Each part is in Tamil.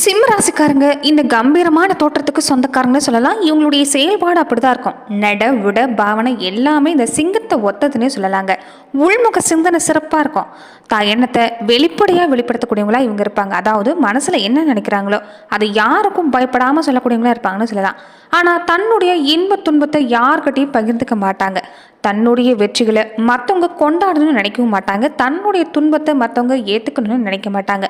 சிம்ம ராசிக்காரங்க இந்த கம்பீரமான தோற்றத்துக்கு சொந்தக்காரங்கன்னு சொல்லலாம். இவங்களுடைய செயல்பாடு அப்படிதான் இருக்கும். நட விட பாவனை எல்லாமே இந்த சிங்கத்தை ஒத்ததுன்னே சொல்லலாங்க. உள்முக சிந்தனை சிறப்பாக இருக்கும். தான் எண்ணத்தை வெளிப்படையாக வெளிப்படுத்தக்கூடியவங்களா இவங்க இருப்பாங்க. அதாவது மனசில் என்ன நினைக்கிறாங்களோ அதை யாருக்கும் பயப்படாமல் சொல்லக்கூடியவங்களா இருப்பாங்கன்னு சொல்லலாம். ஆனால் தன்னுடைய இன்ப துன்பத்தை யார்கிட்டையும் பகிர்ந்துக்க மாட்டாங்க. தன்னுடைய வெற்றிகளை மற்றவங்க கொண்டாடணும்னு நினைக்கவும் மாட்டாங்க. தன்னுடைய துன்பத்தை மற்றவங்க ஏற்றுக்கணும்னு நினைக்க மாட்டாங்க.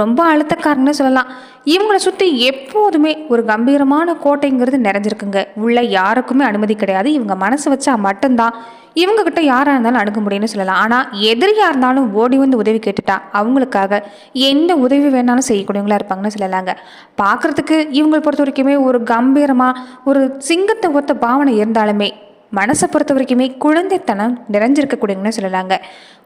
ரொம்ப அழுத்தக்காரங்கன்னு சொல்லலாம். இவங்களை சுற்றி எப்போதுமே ஒரு கம்பீரமான கோட்டைங்கிறது நிறைஞ்சிருக்குங்க. உள்ள யாருக்குமே அனுமதி கிடையாது. இவங்க மனசு வச்சா மட்டும்தான் இவங்க கிட்ட யாராக இருந்தாலும் அணுக முடியும்னு சொல்லலாம். ஆனால் எதிரியாக இருந்தாலும் ஓடி வந்து உதவி கேட்டுட்டா அவங்களுக்காக எந்த உதவி வேணாலும் செய்யக்கூடியவங்களா இருப்பாங்கன்னு சொல்லலாங்க. பார்க்குறதுக்கு இவங்களை பொறுத்த வரைக்குமே ஒரு கம்பீரமாக ஒரு சிங்கத்தை ஒத்த பாவனை இருந்தாலுமே மனசை பொறுத்த வரைக்குமே குழந்தைத்தனம் நிறைஞ்சிருக்கக்கூடியவங்கன்னு சொல்லலாங்க.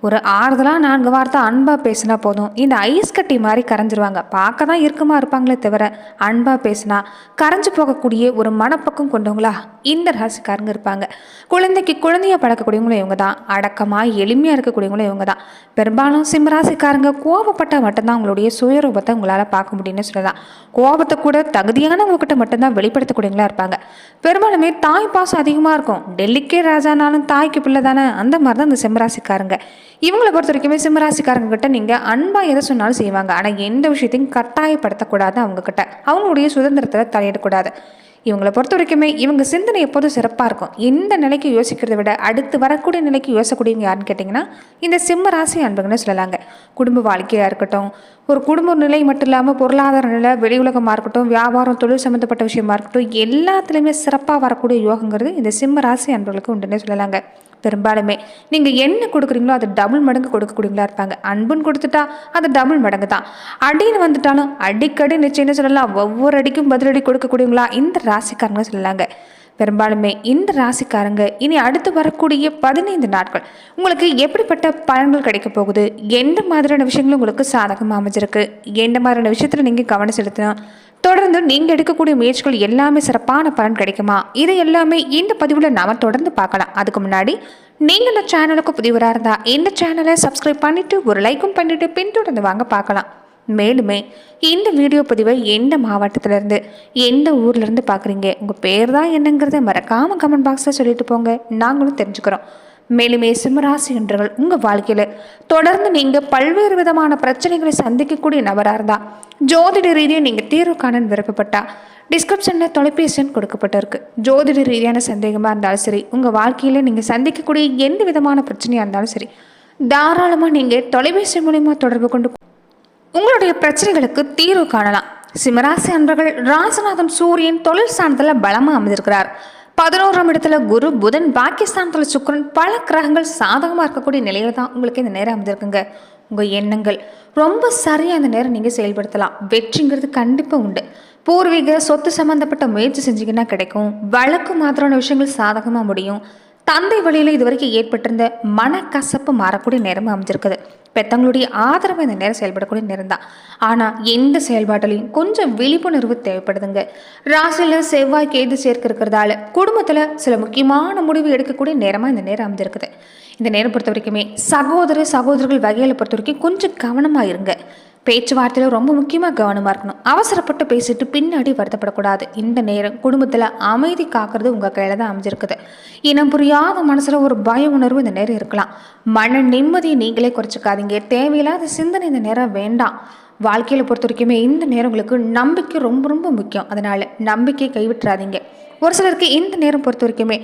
ஒரு ஆறுதலாக நான்கு வார்த்தை அன்பாக பேசினா போதும். இந்த ஐஸ் கட்டி மாதிரி கரைஞ்சிருவாங்க. பார்க்க தான் இருக்குமா இருப்பாங்களே தவிர அன்பாக பேசினா கரைஞ்சு போகக்கூடிய ஒரு மனப்பக்கம் கொண்டவங்களா இந்த ராசிக்காரங்க இருப்பாங்க. குழந்தைக்கு குழந்தைய பழக்கக்கூடியவங்களும் இவங்க தான் அடக்கமாக எளிமையாக இருக்கக்கூடியவங்களும் இவங்க தான் பெரும்பாலும் சிம்மராசிக்காரங்க கோபப்பட்டால் மட்டும்தான் உங்களுடைய சுயரூபத்தை உங்களால் பார்க்க முடியும்னு சொல்லலாம். கோபத்தை கூட தகுதியானவங்ககிட்ட மட்டும்தான் வெளிப்படுத்தக்கூடியவங்களா இருப்பாங்க. பெரும்பாலுமே தாய் பாசம் அதிகமாக இருக்கும். டெல்லிக்கே ராஜானாலும் தாய்க்கு பிள்ளை தானே அந்த மாதிரி தான் இந்த சிம்மராசிக்காரங்க இவங்களை பொறுத்த வரைக்குமே சிம்மராசிக்காரங்க கிட்ட நீங்கள் அன்பாக எதை சொன்னாலும் செய்வாங்க. ஆனால் எந்த விஷயத்தையும் கட்டாயப்படுத்தக்கூடாது அவங்கக்கிட்ட அவங்களுடைய சுதந்திரத்தில் தலையிடக்கூடாது. இவங்களை பொறுத்த வரைக்குமே இவங்க சிந்தனை எப்போதும் சிறப்பாக இருக்கும். எந்த நிலைக்கு யோசிக்கிறத விட அடுத்து வரக்கூடிய நிலைக்கு யோசக்கூடியவங்க யாருன்னு கேட்டிங்கன்னா இந்த சிம்ம ராசி அன்புங்கன்னு சொல்லலாங்க. குடும்ப வாழ்க்கையாக இருக்கட்டும் ஒரு குடும்ப நிலை மட்டும் இல்லாமல் பொருளாதார நிலை வெளி உலகமாக இருக்கட்டும் வியாபாரம் தொழில் சம்மந்தப்பட்ட விஷயமா இருக்கட்டும் எல்லாத்துலேயுமே சிறப்பாக வரக்கூடிய யோகங்கிறது இந்த சிம்ம ராசி அன்புகளுக்கு உண்டுன்னு சொல்லலாங்க. பெரும்பாலுமே. நீங்கள் என்ன கொடுக்குறீங்களோ அது டபுள் மடங்கு கொடுக்கக்கூடியவங்களா இருப்பாங்க. அன்புன்னு கொடுத்துட்டா அது டபுள் மடங்கு தான். அடின்னு வந்துட்டாலும் அடிக்கடி நிச்சயம்னு சொல்லலாம்? ஒவ்வொரு அடிக்கும் பதிலடி கொடுக்கக்கூடியவங்களா இந்த ராசிக்காரங்க சொல்லலாங்க. பெரும்பாலுமே இந்த ராசிக்காரங்க இனி அடுத்து வரக்கூடிய பதினைந்து நாட்கள் உங்களுக்கு எப்படிப்பட்ட பலன்கள் கிடைக்க போகுது? எந்த மாதிரியான விஷயங்களும் உங்களுக்கு சாதகமாக அமைஞ்சிருக்கு? எந்த மாதிரியான விஷயத்தில் நீங்கள் கவனம் செலுத்தினா தொடர்ந்து நீங்கள் எடுக்கக்கூடிய முயற்சிகள் எல்லாமே சிறப்பான பலன் கிடைக்குமா? இது எல்லாமே இந்த பதிவில் நாம தொடர்ந்து பார்க்கலாம். அதுக்கு முன்னாடி நீங்கள் இந்த சேனலுக்கு புதிவராக இருந்தால் இந்த சேனலை சப்ஸ்கிரைப் பண்ணிவிட்டு ஒரு லைக்கும் பண்ணிவிட்டு பின்தொடர்ந்து வாங்க பார்க்கலாம். மேலுமே இந்த வீடியோ பதிவை எந்த மாவட்டத்திலேருந்து எந்த ஊர்லேருந்து பார்க்குறீங்க? உங்கள் பேர் தான் என்னங்கிறத மறக்காமல் கமெண்ட் பாக்ஸில் சொல்லிட்டு போங்க. நாங்களும் தெரிஞ்சுக்கிறோம். மேலுமே சிம்மராசி என்றவர்கள் உங்கள் வாழ்க்கையில் தொடர்ந்து நீங்கள் பல்வேறு விதமான பிரச்சனைகளை சந்திக்கக்கூடிய நபராக இருந்தால் ஜோதிட ரீதியாக நீங்கள் தீர்வு காண விருப்பப்பட்டா டிஸ்கிரிப்ஷனில் தொலைபேசி எண் கொடுக்கப்பட்டிருக்கு. ஜோதிட ரீதியான சந்தேகமாக இருந்தாலும் சரி உங்கள் வாழ்க்கையில் நீங்கள் சந்திக்கக்கூடிய எந்த விதமான பிரச்சனையாக இருந்தாலும் சரி தாராளமாக நீங்கள் தொலைபேசி மூலயமா தொடர்பு கொண்டு உங்களுடைய பிரச்சனைகளுக்கு தீர்வு காணலாம். சிம்மராசி அன்பர்கள் ராசநாதன் சூரியன் தொழில் ஸ்தானத்தில் பலமாக அமைந்திருக்கிறார். பதினோராம் இடத்துல குரு புதன் பாகிஸ்தானத்தில் சுக்கரன் பல கிரகங்கள் சாதகமாக இருக்கக்கூடிய நிலையில தான் உங்களுக்கு இந்த நேரம் அமைந்திருக்குங்க. உங்கள் எண்ணங்கள். ரொம்ப சரியாக அந்த நேரம் நீங்கள் செயல்படுத்தலாம். வெற்றிங்கிறது கண்டிப்பாக உண்டு. பூர்வீக சொத்து சம்மந்தப்பட்ட முயற்சி செஞ்சிங்கன்னா கிடைக்கும். வழக்கு மாத்திரமான விஷயங்கள் சாதகமாக முடியும். தந்தை வழியில் இதுவரைக்கும் ஏற்பட்டிருந்த மனக்கசப்பு மாறக்கூடிய நேரமும் அமைஞ்சிருக்குது. பெத்தவங்களுடைய ஆதரவு இந்த நேரம் செயல்படக்கூடிய நேரம் தான். ஆனால் எந்த செயல்பாட்டிலையும் கொஞ்சம் விழிப்புணர்வு தேவைப்படுதுங்க. ராசியில் செவ்வாய் கேது சேர்க்க இருக்கிறதால குடும்பத்தில் சில முக்கியமான முடிவு எடுக்கக்கூடிய நேரமாக இந்த நேரம் அமைஞ்சிருக்குது. இந்த நேரம் பொறுத்த வரைக்குமே சகோதர சகோதரர்கள் வகையில் பொறுத்த வரைக்கும் கொஞ்சம் கவனமாக இருங்க. பேச்சுவார்த்தையில் ரொம்ப முக்கியமாக கவனமாக இருக்கணும். அவசரப்பட்டு பேசிட்டு பின்னாடி வருத்தப்படக்கூடாது. இந்த நேரம் குடும்பத்தில் அமைதி காக்கிறது உங்கள் கையில் தான் அமைஞ்சிருக்குது. இனம் புரியாத மனசில் ஒரு பய உணர்வு இந்த நேரம் இருக்கலாம். மன நிம்மதியை நீங்களே குறைச்சிக்காதீங்க. தேவையில்லாத சிந்தனை இந்த நேரம் வேண்டாம். வாழ்க்கையில் பொறுத்த வரைக்குமே இந்த நேரம் உங்களுக்கு நம்பிக்கை ரொம்ப ரொம்ப முக்கியம். அதனால் நம்பிக்கையை கைவிட்டுறாதீங்க. ஒரு சிலருக்கு இந்த நேரம் பொறுத்த வரைக்குமே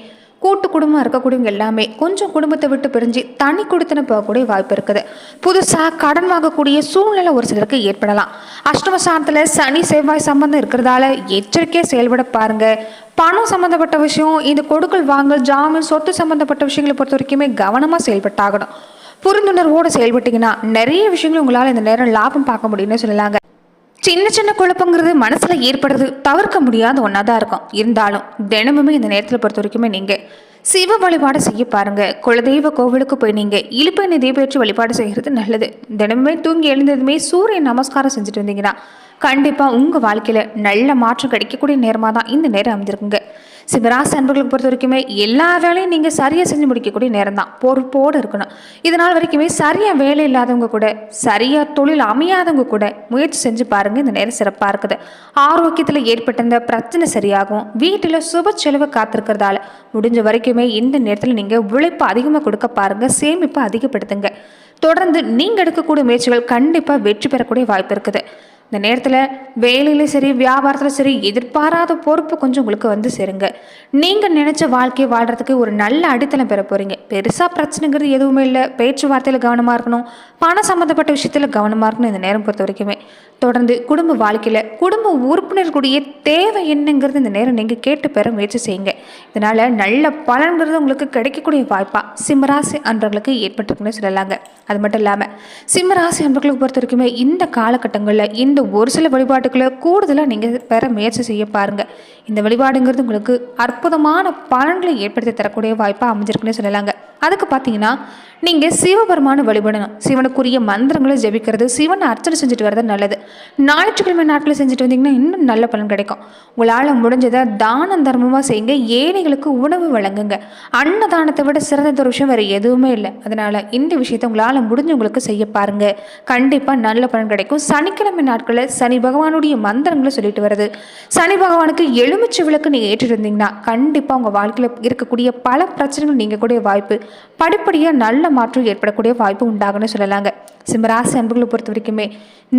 கூட்டு குடும்பம் இருக்கக்கூடியவங்க எல்லாமே கொஞ்சம் குடும்பத்தை விட்டு பிரிஞ்சு தனி கொடுத்துன்னு போகக்கூடிய வாய்ப்பு இருக்குது. புதுசாக கடன் வாங்கக்கூடிய சூழ்நிலை ஒரு சிலருக்கு ஏற்படலாம். அஷ்டம ஸ்தானத்தில் சனி செவ்வாய் சம்பந்தம் இருக்கிறதால எச்சரிக்கையாக செயல்பட பாருங்க. பணம் சம்மந்தப்பட்ட விஷயம் இந்த கொடுக்கல் வாங்கல் ஜாமீன் சொத்து சம்மந்தப்பட்ட விஷயங்களை பொறுத்த வரைக்குமே கவனமாக செயல்பட்டாகணும். புரிந்துணர்வோடு செயல்பட்டீங்கன்னா நிறைய விஷயங்கள் உங்களால் இந்த நேரம் லாபம் பார்க்க முடியும்னு சொல்லலாங்க. சின்ன சின்ன குழப்பங்கிறது மனசில் ஏற்படுறது தவிர்க்க முடியாத ஒன்றா தான் இருக்கும். இருந்தாலும் தினமுமே இந்த நேரத்தில் பொறுத்த வரைக்குமே நீங்கள் சிவ வழிபாடு செய்ய பாருங்க. குலதெய்வ கோவிலுக்கு போய் நீங்கள் இழுப்பெண்ணை தீபேற்றி வழிபாடு செய்கிறது நல்லது. தினமுமே தூங்கி எழுந்ததுமே சூரிய நமஸ்காரம் செஞ்சுட்டு வந்தீங்கன்னா கண்டிப்பாக உங்கள் வாழ்க்கையில் நல்ல மாற்றம் கிடைக்கக்கூடிய நேரமாக தான் இந்த நேரம் அமைஞ்சிருக்குங்க சிவராசி அன்பர்களுக்கு பொறுத்த வரைக்குமே எல்லா வேலையும் நீங்கள் சரியாக செஞ்சு முடிக்கக்கூடிய நேரம் தான் பொறுப்போடு இருக்கணும். இதனால் வரைக்குமே சரியாக வேலை இல்லாதவங்க கூட சரியாக தொழில் அமையாதவங்க கூட முயற்சி செஞ்சு பாருங்கள் இந்த நேரம் சிறப்பாக இருக்குது. ஆரோக்கியத்தில் ஏற்பட்ட இந்த பிரச்சனை சரியாகும். வீட்டில் சுப செலவு காத்திருக்கிறதால முடிஞ்ச வரைக்குமே இந்த நேரத்தில் நீங்கள் உழைப்பு அதிகமாக கொடுக்க பாருங்கள் சேமிப்பு அதிகப்படுத்துங்க. தொடர்ந்து நீங்கள் எடுக்கக்கூடிய முயற்சிகள் கண்டிப்பாக வெற்றி பெறக்கூடிய வாய்ப்பு இருக்குது. இந்த நேரத்தில் வேலையிலும் சரி வியாபாரத்தில் சரி எதிர்பாராத பொறுப்பு கொஞ்சம் உங்களுக்கு வந்து சேருங்க. நீங்கள் நினச்ச வாழ்க்கையை வாழ்கிறதுக்கு ஒரு நல்ல அடித்தளம் பெற போகிறீங்க பெருசாக பிரச்சனைங்கிறது எதுவுமே இல்லை. பேச்சுவார்த்தையில் கவனமாக இருக்கணும். பணம் சம்மந்தப்பட்ட விஷயத்தில் கவனமாக இருக்கணும் இந்த நேரம் பொறுத்த வரைக்குமே. தொடர்ந்து குடும்ப வாழ்க்கையில் குடும்ப உறுப்பினர்களுடைய தேவை என்னங்கிறது இந்த நேரம் நீங்கள் கேட்டு பெற முயற்சி செய்யுங்க. இதனால் நல்ல பலன்கிறது உங்களுக்கு கிடைக்கக்கூடிய வாய்ப்பாக சிம்மராசி அன்பர்களுக்கு ஏற்பட்டிருக்குன்னு சொல்லலாங்க. அது மட்டும் இல்லாமல் சிம்மராசி அன்பர்களுக்கு பொறுத்த வரைக்குமே இந்த காலகட்டங்களில் இந்த ஒரு சில வழிபாட்டுகளை கூடுதலாக நீங்கள் பெற முயற்சி செய்ய பாருங்கள் இந்த வழிபாடுங்கிறது உங்களுக்கு அற்புதமான பலன்களை ஏற்படுத்தி தரக்கூடிய வாய்ப்பாக அமைஞ்சிருக்குன்னு சொல்லலாங்க. அதுக்கு பார்த்தீங்கன்னா நீங்கள் சிவபெருமான வழிபடணும். சிவனுக்குரிய மந்திரங்களை ஜெபிக்கிறது சிவனை அர்ச்சனை செஞ்சுட்டு வரது நல்லது. ஞாயிற்றுக்கிழமை நாட்களில் செஞ்சுட்டு வந்தீங்கன்னா இன்னும் நல்ல பலன் கிடைக்கும். உங்களால் முடிஞ்சதை தானம் தர்மமாக செய்யுங்க. ஏழைகளுக்கு உணவு வழங்குங்க. அன்னதானத்தை விட சிறந்த ஒரு விஷயம் வேறு எதுவுமே இல்லை. அதனால் இந்த விஷயத்தை உங்களால் முடிஞ்சவங்களுக்கு செய்ய பாருங்க. கண்டிப்பாக நல்ல பலன் கிடைக்கும். சனிக்கிழமை நாட்களில் சனி பகவானுடைய மந்திரங்களை சொல்லிட்டு வருது சனி பகவானுக்கு எலுமிச்சை விளக்கு நீங்கள் ஏற்றிட்டு இருந்தீங்கன்னா கண்டிப்பாக உங்கள் வாழ்க்கையில் இருக்கக்கூடிய பல பிரச்சனைகள் நீங்கள் கூட வாய்ப்பு படிப்படியாக நல்ல மாற்றம் ஏற்படக்கூடிய வாய்ப்பு உண்டாகுன்னு சொல்லலாங்க. சிம்மராசி அன்புகளை பொறுத்த வரைக்குமே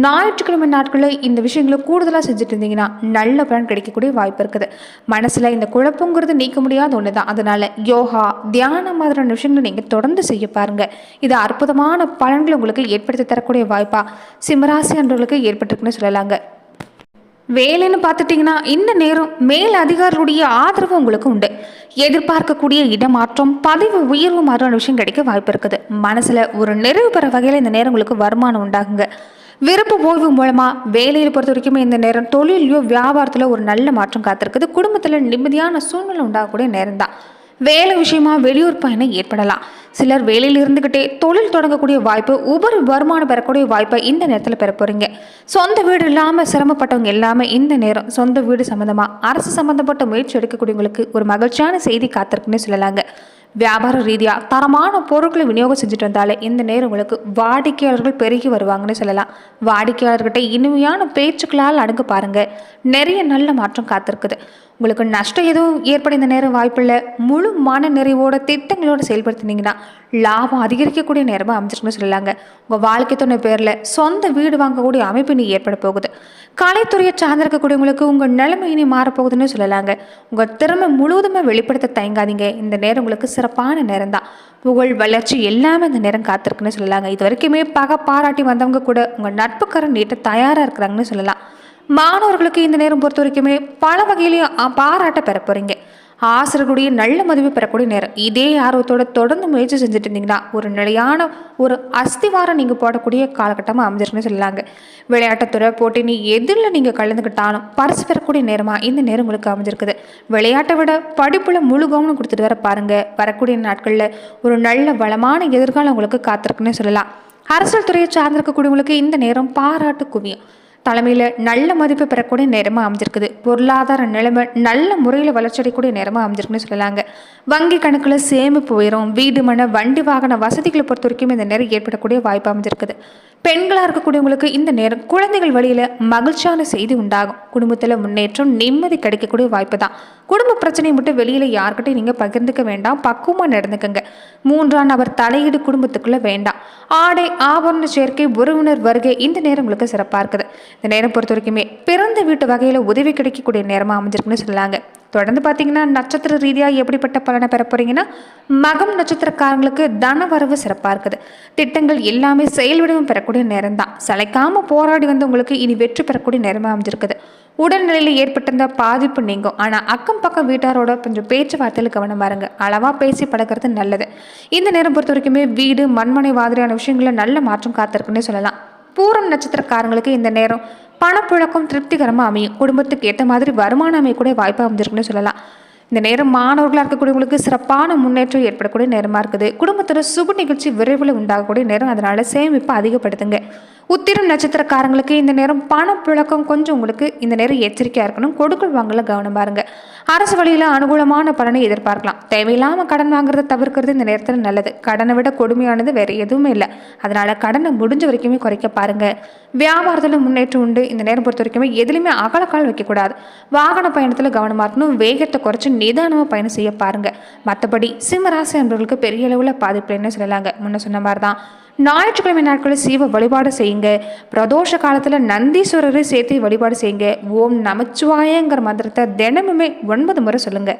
ஞாயிற்றுக்கிழமை நாட்களில் இந்த விஷயங்களை கூடுதலாக செஞ்சுட்டு இருந்தீங்கன்னா நல்ல பலன் கிடைக்கக்கூடிய வாய்ப்பு இருக்குது. மனசில் இந்த குழப்பங்கிறது நீக்க முடியாத ஒன்று தான் அதனால் யோகா தியானம் மாதிரியான விஷயங்களை நீங்கள் தொடர்ந்து செய்ய பாருங்கள் இது அற்புதமான பலன்களை உங்களுக்கு ஏற்படுத்தி தரக்கூடிய வாய்ப்பாக சிம்மராசி அன்பர்களுக்கு ஏற்பட்டிருக்குன்னு சொல்லலாங்க. வேலைன்னு பார்த்துட்டிங்கன்னா இந்த நேரம் மேல் அதிகாரிகளுடைய ஆதரவு உங்களுக்கு உண்டு. எதிர்பார்க்கக்கூடிய இடமாற்றம் பதவி உயர்வு மாதிரியான விஷயம் கிடைக்க வாய்ப்பு இருக்குது. மனசில் ஒரு நிறைவு பெற வகையில் இந்த நேரம் உங்களுக்கு வருமானம் உண்டாகுங்க. விருப்ப ஓய்வு மூலமாக வேலையில் பொறுத்த வரைக்குமே இந்த நேரம் தொழிலையோ வியாபாரத்தில் ஒரு நல்ல மாற்றம் காத்திருக்குது. குடும்பத்தில் நிம்மதியான சூழ்நிலை உண்டாகக்கூடிய நேரம் தான் வேலை விஷயமா வெளியூர் பயணம் ஏற்படலாம். சிலர் வேலையில் இருந்துக்கிட்டே தொழில் தொடங்கக்கூடிய வாய்ப்பு உபரி வருமானம் பெறக்கூடிய வாய்ப்பை இந்த நேரத்தில் பெற போகிறீங்க சொந்த வீடு இல்லாமல் சிரமப்பட்டவங்க எல்லாமே இந்த நேரம் சொந்த வீடு சம்மந்தமாக அரசு சம்மந்தப்பட்ட முயற்சி எடுக்கக்கூடியவங்களுக்கு ஒரு மகிழ்ச்சியான செய்தி காத்திருக்குன்னு சொல்லலாங்க. வியாபார ரீதியாக தரமான பொருட்களை விநியோகம் செஞ்சுட்டு வந்தாலே இந்த நேரம் உங்களுக்கு வாடிக்கையாளர்கள் பெருகி வருவாங்கன்னு சொல்லலாம். வாடிக்கையாளர்கிட்ட இனிமையான பேச்சுக்களால் அணுக பாருங்கள் நிறைய நல்ல மாற்றம் காத்திருக்குது. உங்களுக்கு நஷ்டம் எதுவும் ஏற்பட இந்த நேரம் வாய்ப்பில்லை. முழு மன நிறைவோட திட்டங்களோடு செயல்படுத்தினீங்கன்னா லாபம் அதிகரிக்கக்கூடிய நேரமாக அமைஞ்சிருக்குன்னு சொல்லலாங்க உங்கள் வாழ்க்கை துணை பேரில் சொந்த வீடு வாங்கக்கூடிய அமைப்பு நீ ஏற்பட போகுது. கலைத்துறையை சார்ந்திருக்கக்கூடியவங்களுக்கு உங்கள் நிலைமை இனி மாறப்போகுதுன்னு சொல்லலாங்க. உங்கள் திறமை முழுவதுமே வெளிப்படுத்த தயங்காதீங்க. இந்த நேரம் உங்களுக்கு சிறப்பான நேரம் தான் புகழ் வளர்ச்சி எல்லாமே இந்த நேரம் காத்திருக்குன்னு சொல்லலாங்க. இது வரைக்குமே பக பாராட்டி வந்தவங்க கூட உங்கள் நட்புக்காரன் நீட்ட தயாராக இருக்கிறாங்கன்னு சொல்லலாம். மாணவர்களுக்கு இந்த நேரம் பொறுத்த வரைக்குமே பல வகையிலையும் பாராட்ட பெற போகிறீங்க ஆசிரியர்களுடைய நல்ல மதிப்பு பெறக்கூடிய நேரம். இதே ஆர்வத்தோட தொடர்ந்து முயற்சி செஞ்சுட்டு இருந்தீங்கன்னா ஒரு நிலையான ஒரு அஸ்திவாரம் நீங்கள் போடக்கூடிய காலகட்டமாக அமைஞ்சிருக்குன்னு சொல்லலாங்க. விளையாட்டுத்துறை போட்டின்னு எதிரில் எதில் நீங்கள் கலந்துக்கிட்டாலும் பரிசு பெறக்கூடிய நேரமாக இந்த நேரம் உங்களுக்கு அமைஞ்சிருக்குது. விளையாட்டை விட படிப்பில் முழு கவனம் கொடுத்துட்டு வர பாருங்க. வரக்கூடிய நாட்களில் ஒரு நல்ல வளமான எதிர்காலம் உங்களுக்கு காத்திருக்குன்னு சொல்லலாம். அரசியல் துறையை சார்ந்திருக்கக்கூடியவங்களுக்கு இந்த நேரம் பாராட்டு குவியும். தலைமையில் நல்ல மதிப்பு பெறக்கூடிய நேரமாக அமைஞ்சிருக்குது. பொருளாதார நிலைமை நல்ல முறையில் வளர்ச்சியடையக்கூடிய நேரமாக அமைஞ்சிருக்குன்னு சொல்லலாங்க. வங்கி கணக்கில் சேமிப்பு உயரும். வீடு மன வண்டி வாகன வசதிகளை பொறுத்த வரைக்கும் இந்த நேரம் ஏற்படக்கூடிய வாய்ப்பு அமைஞ்சிருக்குது. பெண்களாக இருக்கக்கூடியவங்களுக்கு இந்த நேரம் குழந்தைகள் வழியில் மகிழ்ச்சியான செய்தி உண்டாகும். குடும்பத்தில் முன்னேற்றம் நிம்மதி கிடைக்கக்கூடிய வாய்ப்பு தான். குடும்ப பிரச்சனையை மட்டும் வெளியில் யார்கிட்டையும் நீங்கள் பகிர்ந்துக்க வேண்டாம். பக்குவமாக நடந்துக்கங்க. மூன்றாம் நபர் தலையீடு குடும்பத்துக்குள்ளே வேண்டாம். ஆடை ஆபரண சேர்க்கை உறவினர் வருகை இந்த நேரம் உங்களுக்கு சிறப்பாக இருக்குது. இந்த நேரம் பொறுத்த வரைக்குமே பிறந்த வீட்டு வகையில் உதவி கிடைக்கக்கூடிய நேரமாக அமைஞ்சிருக்குன்னு சொன்னாங்க தொடர்ந்து பார்த்தீங்கன்னா நட்சத்திர ரீதியாக எப்படிப்பட்ட பலனை பெற போறீங்கன்னா மகம் நட்சத்திரக்காரங்களுக்கு தன வரவு சிறப்பாக இருக்குது. திட்டங்கள் எல்லாமே செயல்விடவும் பெறக்கூடிய நேரம் தான் சளைக்காமல் போராடி வந்து உங்களுக்கு இனி வெற்றி பெறக்கூடிய நேரமாக அமைஞ்சிருக்குது. உடல்நிலையில் ஏற்பட்டிருந்த பாதிப்பு நீங்கும். ஆனால் அக்கம் பக்கம் வீட்டாரோட கொஞ்சம் பேச்சுவார்த்தையில் கவனம் பாருங்க. அளவாக பேசி பழகிறது நல்லது. இந்த நேரம் பொறுத்த வரைக்குமே வீடு மண்மனை மாதிரியான விஷயங்களில் நல்ல மாற்றம் காத்திருக்குன்னே சொல்லலாம். பூரம் நட்சத்திரக்காரங்களுக்கு இந்த நேரம் பணப்புழக்கம் திருப்திகரமாக அமையும். குடும்பத்துக்கு ஏற்ற மாதிரி வருமானம் அமையக்கூடிய வாய்ப்பு அமைஞ்சிருக்குன்னு சொல்லலாம். இந்த நேரம் மாணவர்களாக இருக்கக்கூடியவங்களுக்கு சிறப்பான முன்னேற்றம் ஏற்படக்கூடிய நேரமாக இருக்குது. குடும்பத்தோட சுப நிகழ்ச்சி விரைவில் உண்டாகக்கூடிய நேரம். அதனால் சேமிப்பை அதிகப்படுத்துங்க. உத்திரம் நட்சத்திரக்காரங்களுக்கு இந்த நேரம் பணப்புழக்கம் கொஞ்சம் உங்களுக்கு இந்த நேரம் எச்சரிக்கையாக இருக்கணும். கொடுக்கல் வாங்கல கவனம் பாருங்க. அரசு வழியில் அனுகூலமான பலனை எதிர்பார்க்கலாம். தேவையில்லாமல் கடன் வாங்குறதை தவிர்க்கிறது இந்த நேரத்தில் நல்லது. கடனை விட கொடுமையானது வேறு எதுவுமே இல்லை. அதனால் கடனை முடிஞ்ச வரைக்குமே குறைக்க பாருங்க. வியாபாரத்தில் முன்னேற்றம் உண்டு. இந்த நேரம் பொறுத்த வரைக்குமே எதுலையுமே அகலக்கால் வைக்கக்கூடாது வாகன பயணத்தில் கவனமாக இருக்கணும். வேகத்தை குறைச்சி நிதானமாக பயணம் செய்ய பாருங்க. மற்றபடி சிம்மராசி என்பவர்களுக்கு பெரிய அளவில் பாதிப்பு என்ன சொல்லலாங்க? முன்ன சொன்ன மாதிரி தான் ஞாயிற்றுக்கிழமை நாட்களில் சீவ வழிபாடு செய்யுங்க. பிரதோஷ காலத்தில் நந்தீஸ்வரரை சேர்த்து வழிபாடு செய்யுங்க. ஓம் நமச்சிவாயங்கிற மந்திரத்தை தினமுமே ஒன்பது முறை சொல்லுங்கள்